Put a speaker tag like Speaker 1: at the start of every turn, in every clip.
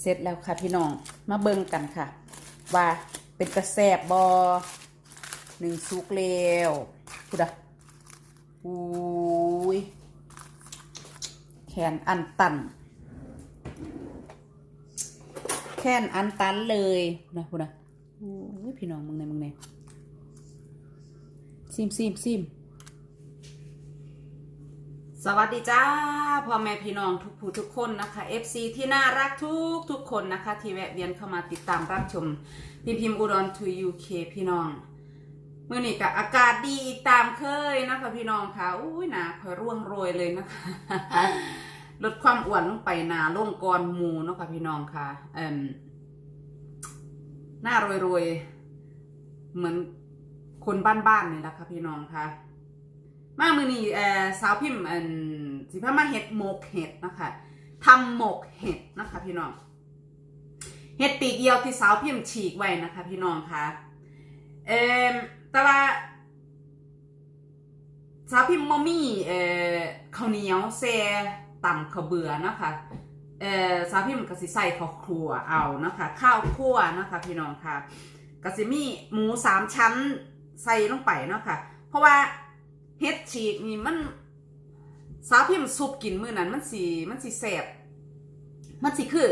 Speaker 1: เสร็จแล้วค่ะพี่น้อง มาเบิ่งกันค่ะ ว่าเป็นกระแสบบอหนึ่งสุกแล้วพูดอะอุ้ยแขนอันตันแค่นอันตันเลยนะพูดนะโอ้ยพี่น้องมึงในมึงในซิมซิมซิม สวัสดีจ้าพ่อแม่พี่น้องทุกผู้ทุกคนนะคะ FC ที่น่ารักทุกทุกคนนะคะ ที่แวะเวียนเข้ามาติดตามรับชมพิมพิมอุดรทูยูเคพี่น้องเมื่อนี้กับอากาศดีอีกตามเคยนะคะพี่น้องค่ะอุ้ยหนาคอยร่วงโรยเลยนะคะลดความอ้วนลงไปนาล่งกรหมูเนาะค่ะพี่น้องค่ะเอ่มหน้ารวยๆเหมือนคนบ้านๆนี่แหละค่ะพี่น้องค่ะ มามือนี้เอ่อสาวพิมพ์อันสิพามาเห็ดหมกเห็ดนะคะทำหมกเห็ดนะคะพี่น้องเห็ดปีกเดียวที่สาวพิมพ์ฉีกไว้นะคะพี่น้องค่ะเอ่อแต่ว่าสาวพิมพ์มอมี่เอ่อข้าวเหนียวแซ่ต่ำข้าวเบื่อนะคะเอ่อสาวพิมพ์กสิใส่ข้าวครัวเอานะคะข้าวคั่วนะคะพี่น้องค่ะกสิมีหมูสามชั้นใส่ลงไปเนาะค่ะเพราะว่า เฮ็ดฉีกนี่มันสาวพิมพ์ซุปกินมื้อนั้นมันสีมันสีแสบมันสิคือ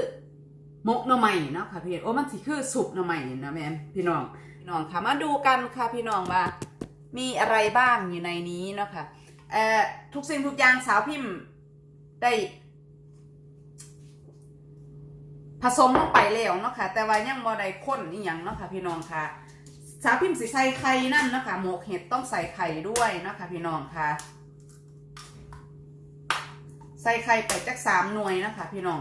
Speaker 1: มกหน่อไม้เนาะค่ะพี่โอ้มันสิคือสุปหน่อไม้นะแม่พี่น้องพี่น้องค่ะมาดูกันค่ะพี่น้องว่า มีอะไรบ้างอยู่ในนี้เนาะค่ะเอ่อทุกสิ่งทุกอย่างสาวพิมพ์ได้ผสมลงไปแล้วเนาะค่ะแต่ว่ายังบ่ได้ข้นอีหยังเนาะค่ะพี่น้องค่ะ สาวพิมพ์สิใส่ไข่นั่นนะคะหมกเห็ดต้องใส่ไข่ด้วยนะคะพี่น้องค่ะ ใส่ไข่ไปจักสามหน่วยนะคะพี่น้อง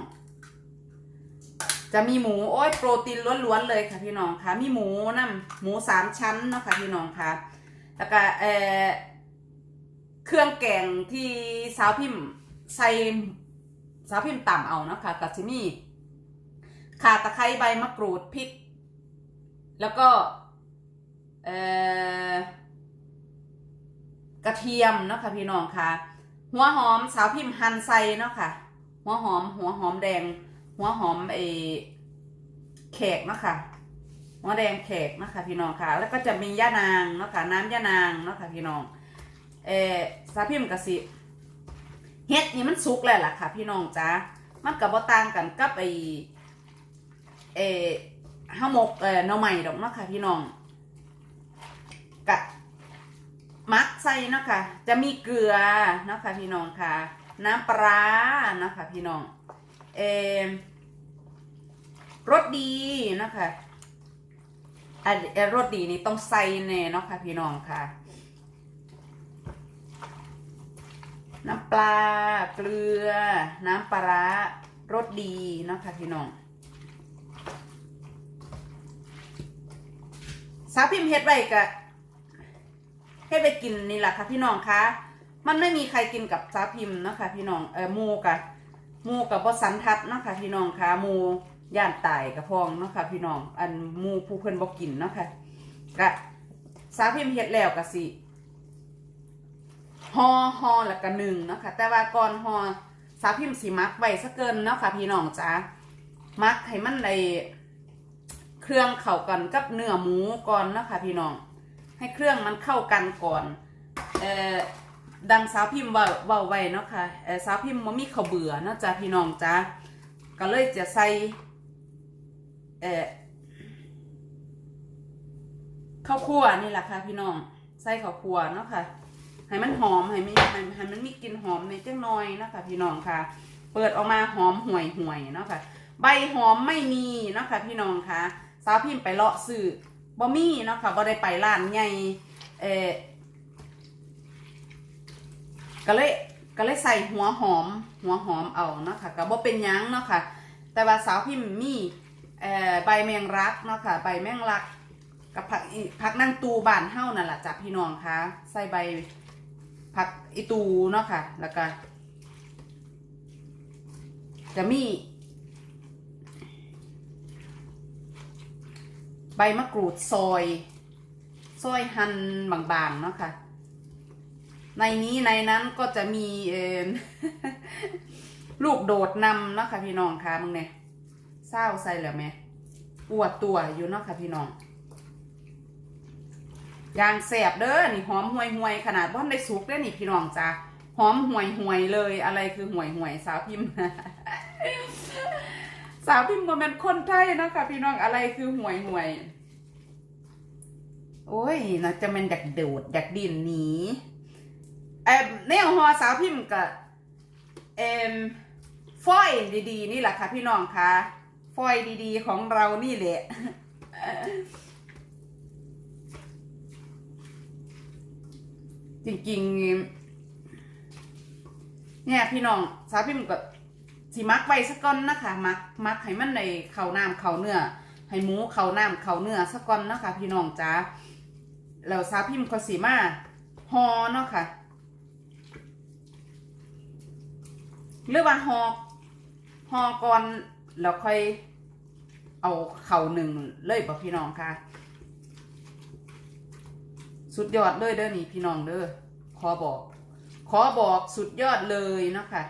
Speaker 1: จะมีหมูโอ้ยโปรตีนล้วนๆเลยค่ะพี่น้องค่ะ มีหมูน้ำหมูสามชั้นนะคะพี่น้องค่ะ แล้วก็เออเครื่องแกงที่สาวพิมพ์ใส่สาวพิมพ์ต่ำเอานะคะกับที่มีข่าตะไคร้ใบมะกรูดพริก แล้วก็ กระเทียมเนาะค่ะพี่น้องค่ะ หัวหอมสาวพิมพ์หั่นใส่เนาะค่ะ หัวหอม หัวหอมแดง หัวหอมเออแขกเนาะค่ะหัวแดงแขกเนาะค่ะพี่น้องค่ะ แล้วก็จะมีย่านางเนาะค่ะน้ำย่านางเนาะค่ะพี่น้องเออสาวพิมพ์กะสิเฮ็ดนี่มันสุกแล้วล่ะค่ะ พี่น้องจ้ามันกับบ่ต่างกันกับไอเออห้ามกเออหน่อใหม่ดอกเนาะค่ะพี่น้อง กะมักใส่เนาะค่ะ จะมีเกลือเนาะค่ะพี่น้องค่ะ น้ำปลาเนาะค่ะพี่น้องเออรสดีเนาะค่ะอันรสดีนี่ต้องใส่แน่เนาะค่ะพี่น้องค่ะ น้ำปลาเกลือ น้ำปลารสดีเนาะค่ะพี่น้องสาพิมพ์เฮ็ดไว้กะ เฮ็ดไปกินนี่แหละค่ะพี่น้องคะมันไม่มีใครกินกับสาพิมนะคะพี่น้องเออหมูกะหมูกับบสันทัดนะคะพี่น้องคะหมูย่านตายกระพองนะคะพี่น้อง อันหมูผู้เพิ่นบ่กินนะคะกะสาพิมเฮ็ดแล้วกะสิห่อหอแล้วก็หนึ่งนะคะแต่ว่าก่อนหอสาพิมสิมักไว้ซะเกินเนาะค่ะพี่น้องจ้ามักให้มันได้เครื่องเข้ากันกับเนื้อหมูก่อนเนาะคะพี่น้อง ให้เครื่องมันเข้ากันก่อนเอ่อดังสาวพิมพ์ว่าว่าไว้เนาะค่ะเอ่อสาวพิมพ์มันมีข้าวเบื่อเนาะจ้าพี่น้องจ้าก็เลยจะใส่เอ่อข้าวคั่วนี่แหละค่ะพี่น้องใส่ข้าวคั่วเนาะค่ะให้มันหอมให้มันให้ให้มันมีกลิ่นหอมในจังน้อยเนาะค่ะพี่น้องค่ะ เปิดออกมาหอมห่วยห่วยเนาะค่ะ ใบหอมไม่มีเนาะค่ะพี่น้องค่ะสาวพิมพ์ไปเลาะซื้อ บ่มีเนาะค่ะบ่ได้ไปร้านใหญ่เออก็เลยก็เลยใส่หัวหอมหัวหอมเอาเนาะค่ะก็บ่เป็นยังเนาะค่ะ แต่ว่าสาวพิมพ์มีเอ่อใบแมงรักเนาะค่ะใบแมงรักกับผักผักนั่งตูบานเฮานั่นแหละจ้ะพี่น้องค่ะใส่ใบผักอีตูเนาะค่ะแล้วก็จะมี ใบมะกรูดซอย ซอยหั่นบางๆเนาะค่ะ ในนี้ในนั้นก็จะมีเอลูกโดดนำเนาะค่ะพี่น้องค่ะมึงเนี่ยเศร้าใส่แล้วไหมปวดตัวอยู่เนาะค่ะพี่น้องยางแสบเด้อนี่หอมห่วยห่วยๆขนาดบ้านได้สุกเด้นี่พี่น้องจ้าหอมห่วยห่วยๆเลยอะไรคือห่วยห่วยๆสาวพิมพ์ สาวพิมพ์บ่แม่นคนไทยนะคะพี่น้องอะไรคือห่วยห่วย โอ้ยน่าจะเป็นดักโดดดักดินหนีเอ่อแนวฮอสาวพิมพ์กับเอ่มฟอยดีๆ นี่แหละค่ะพี่น้องค่ะฟอยดีๆ ของเรานี่แหละจริงๆเนี่ยพี่น้องสาวพิมพ์ก็ สิมักไว้สักก้อนนะคะมักมักให้มันในเข่าน้ำเข่าเนื้อให้หมูเข่าน้ำเข่าเนื้อสักก้อนนะคะพี่น้องจ้าแล้วสาพิมพ์ก็สีมาฮอเนาะค่ะหรือว่าฮอฮอก่อนแล้วค่อยเอาเข่าหนึ่งเลยบ่พี่น้องค่ะ สุดยอดเลยเด้อนี่พี่น้องเด้อขอบอก ขอบอกสุดยอดเลยเนาะค่ะ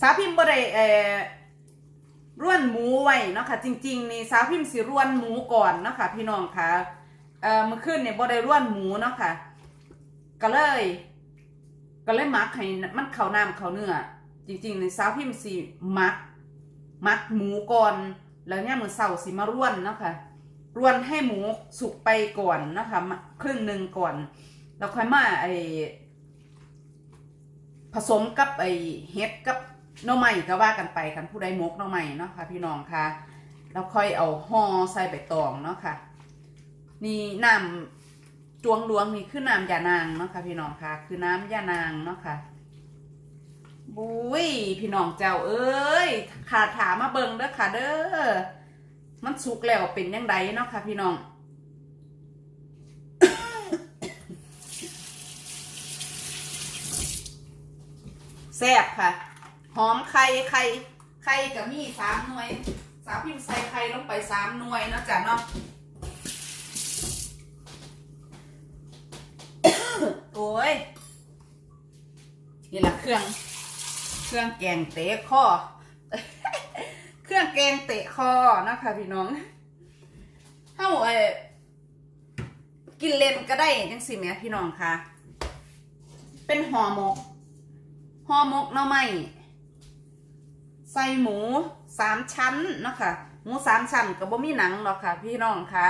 Speaker 1: สาวพิมพ์บ่ได้เออร่วนหมูไว้เนาะค่ะ จริงๆนี่สาวพิมพ์สิร่วนหมูก่อนเนาะค่ะ พี่น้องค่ะเอ่อมื่อคืนเนี่ยบ่ได้ร่วนหมูเนาะค่ะ ก็เลย ก็เลยมักให้มันเข้าน้ำเข้าเนื้อจริงๆในสาวพิมพ์สิมัก มักหมูก่อน แล้วเนี่ยมือเช้าสิมาร่วนเนาะค่ะร่วนให้หมูสุกไปก่อนนะคะครึ่งหนึ่งก่อน แล้วค่อยมาไอผสมกับไอเห็ดกับ น่อไม้ก็ว่ากันไปกันผู้ใดมกน่อไม้เนาะค่ะ พี่น้องค่ะแล้วค่อยเอาห่อใส่ใบตองเนาะค่ะ นี่น้ำจวงหลวงนี่คือน้ำยานางเนาะค่ะ พี่น้องค่ะ คือน้ำยานางเนาะค่ะบุ้ยพี่น้องเจ้าเอ้ยขาถามมาเบิงเด้อค่ะ เด้อมันสุกแล้วเป็นยังไงเนาะค่ะ พี่น้องแซ่บค่ะ หอมไข่ไข่ไข่กับมีสามหน่วย สาวพิมพ์ใส่ไข่ลงไปสามหน่วยนะจ้ะเนาะโอ้ยนี่แหละเครื่อง เครื่องแกงเตะข้อเครื่องแกงเตะคอนะคะพี่น้องเฮาเอกินเล่นก็ได้จังสิแม่พี่น้องค่ะ เป็นห่อหมกห่อหมกหน่อไม้ใส่หมูสามชั้นเนาะค่ะหมูสามชั้นก็บ่มีหนังหรอกค่ะ พี่น้องค่ะ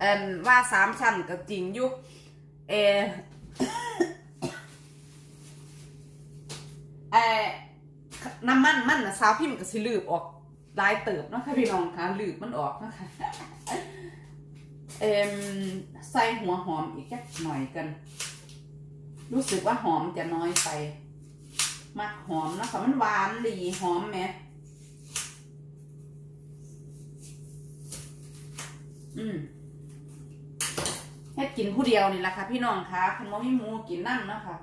Speaker 1: เอ่นว่าสามชั้นก็จริงอยู่เอเอน้ำมันมันนะสาวพิมพ์ก็สิลืบออกลายเติบเนาะค่ะพี่น้องคะหลืบมันออกเนาะคะเอ็มใส่หัวหอมอีกแค่หน่อยกัน รู้สึกว่าหอมจะน้อยไปมักหอมเนาะคะมันหวานดีหอมไหม อืมเฮ็ดกินผู้เดียวนี่แหละค่ะ พี่น้องคะคันว่ามีหมูกินนั่นเนาะค่ะ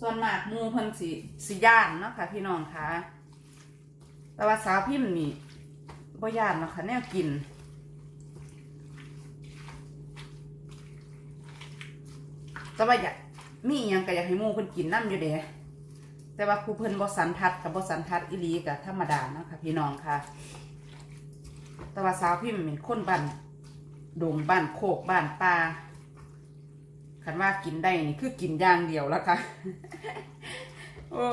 Speaker 1: ส่วนมากหมูเพิ่นสิสิย่านเนาะค่ะ พี่น้องคะแต่ว่าสาวพิมพ์นี่บ่ย่านเนาะค่ะ แนวกินแต่ว่าอยากมีอยังก็อยากให้หมูเพิ่นกินน้ำอยู่เด้แต่ว่าผู้เพิ่นบ่สันทัดกับบ่สันทัดอีลีกับธรรมดาเนาะค่ะพี่น้องค่ะ แต่ว่าสาวพิมพ์เป็นคนบ้น ดงบ้านโคกบ้านป่าคันว่ากินได้นี่คือกินอย่างเดียวแล้วค่ะ โอ้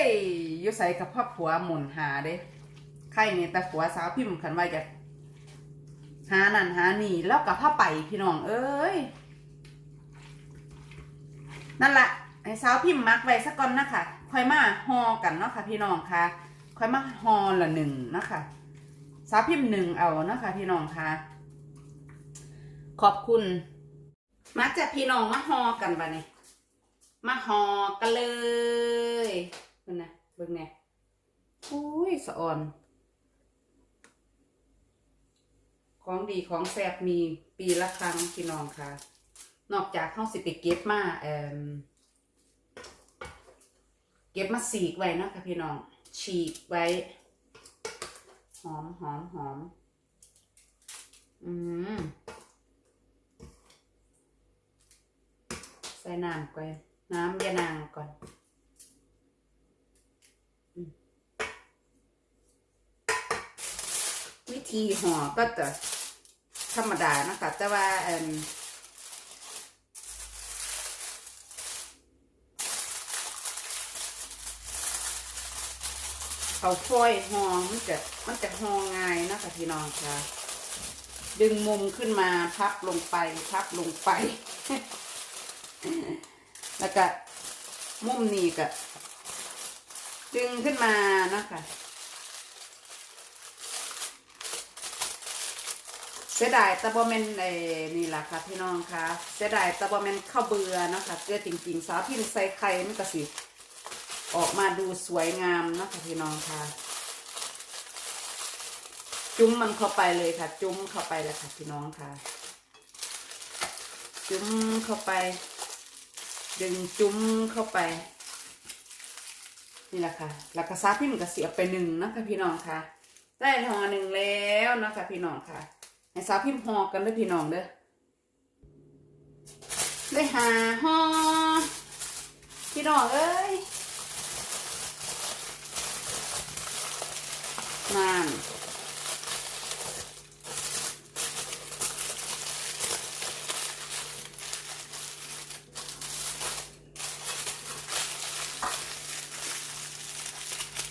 Speaker 1: ยยู่ใส่กับพ่อผัวหมุนหาเด้ใครเนี่ยแต่ผัวสาวพิมพ์คันว่าจะหานั่นหานี่แล้วกับผ้าไปพี่น้องเอ้ย นั่นแหละไอ้สาวพิมพ์มักไว้สักก่อนนะคะค่อยมาฮอกันเนาะค่ะ พี่น้องค่ะค่อยมาฮอละหนึ่งนะคะสาวพิมพ์หนึ่งเอาเนาะค่ะพี่น้องค่ะ ขอบคุณ มาจากพี่น้องมาฮอกันบะเนี่ยมาฮอกันเลยเบิ่งนะเบิ่งเนี่ยอุ้ยสะอ่อน ของดีของแซ่บมีปีละครั้งพี่น้องค่ะ นอกจากเข้าสิไปเก็บมาเอ่มเก็บมาสีกไว้นะคะพี่น้อง ฉีกไว้ หอมหอมหอมอืม ใส่น้ำก่อนน้ำยานางก่อนวิธีห่อก็จะธรรมดานะคะแต่ว่าเอาฟอยห่อมันจะมันจะห่อง่ายนะคะพี่น้องค่ะ ดึงมุมขึ้นมาพับลงไปพับลงไป แล้วก็มุมนี้ก็ดึงขึ้นมานะคะเสียดายตะบอมเมนไอ้นี่แหละค่ะพี่น้องค่ะเสียดายตะบอมเมนข้าวเบื่อนะคะเกลือจริงๆสาวพิมพ์ใส่ไข่มันก็สิออกมาดูสวยงามนะคะพี่น้องค่ะ จุ้มมันเข้าไปเลยค่ะ จุ้มเข้าไปเลยค่ะพี่น้องค่ะ จุ้มเข้าไป ดึงจุ้มเข้าไป นี่แหละค่ะ แล้วก็ซาพิมพ์ก็เสียบไปหนึ่งนะคะพี่น้องค่ะ ได้ทองหนึ่งแล้วนะคะพี่น้องค่ะให้สาวพิมหอกันเด้วยพี่น้องเด้อได้หาหอพี่น้องเอ้ยนั่น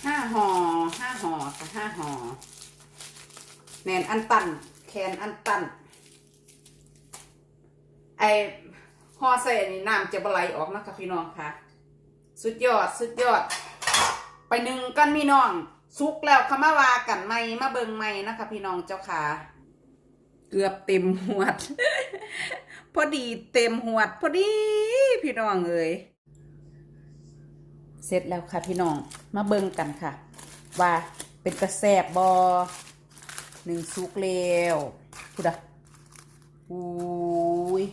Speaker 1: ห้าห่อห้า ห้าห่อแนนอันตันแคนอันตันไอห่อใส่นี่น้ำจะบไหลออกนะคะพี่น้องค่ะ สุดยอดสุดยอด ไปหนึ่งกันพี่น้องสุกแล้วเขามาวากันไม่มาเบิงไม่นะคะพี่น้องเจ้าค่ะ เกือบเต็มหวด พอดีเต็มหวด พอดีพี่น้องเอ้ยเสร็จแล้วค่ะพี่น้องมาเบิงกันค่ะ ว่า เป็นกระแสบบอหนึ่งสุกแล้วพูดอะอุ้ย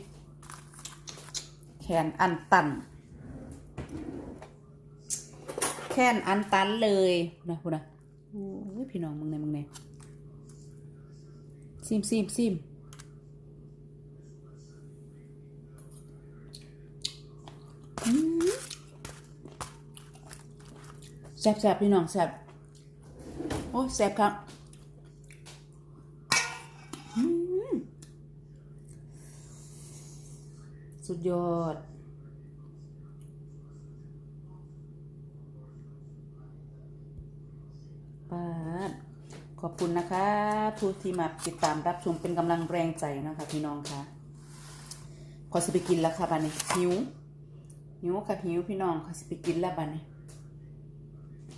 Speaker 1: แขนอันตันแค่นอันตันเลยนะพูดนะโอ้ยพี่น้องมึงไงมึงไงซิมซิมซิมอืมแซ่บแซ่บพี่น้องแซ่บ โอ้แซ่บครับสุดยอด ปาด ขอบคุณนะคะ ทุกที่มาติดตามรับชมเป็นกำลังแรงใจนะคะพี่น้องคะขอสิไปกินแล้วค่ะบันนี้หิวหิวค่ะหิวพี่น้องขอสิไปกินแล้วบันนี้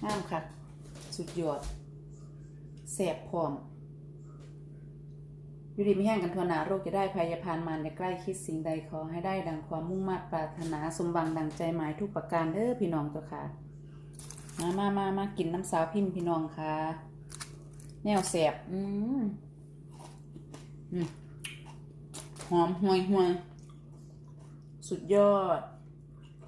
Speaker 1: ห้ามค่ะ สุดยอด แสบพร้อมอยู่ดีไม่แห้งกันทวหนาโรคจะได้พยาพานมารอย่าใกล้คิดสิ่งใดขอให้ได้ดังความมุ่งมั่นปรารถนาสมหวังดังใจหมายทุกประการเด้อพี่น้องตัวค่ะ มามามามากินน้ำสาวพิมพ์พี่น้องค่ะ แนวแสบอืมหอมห่วยห่วยสุดยอด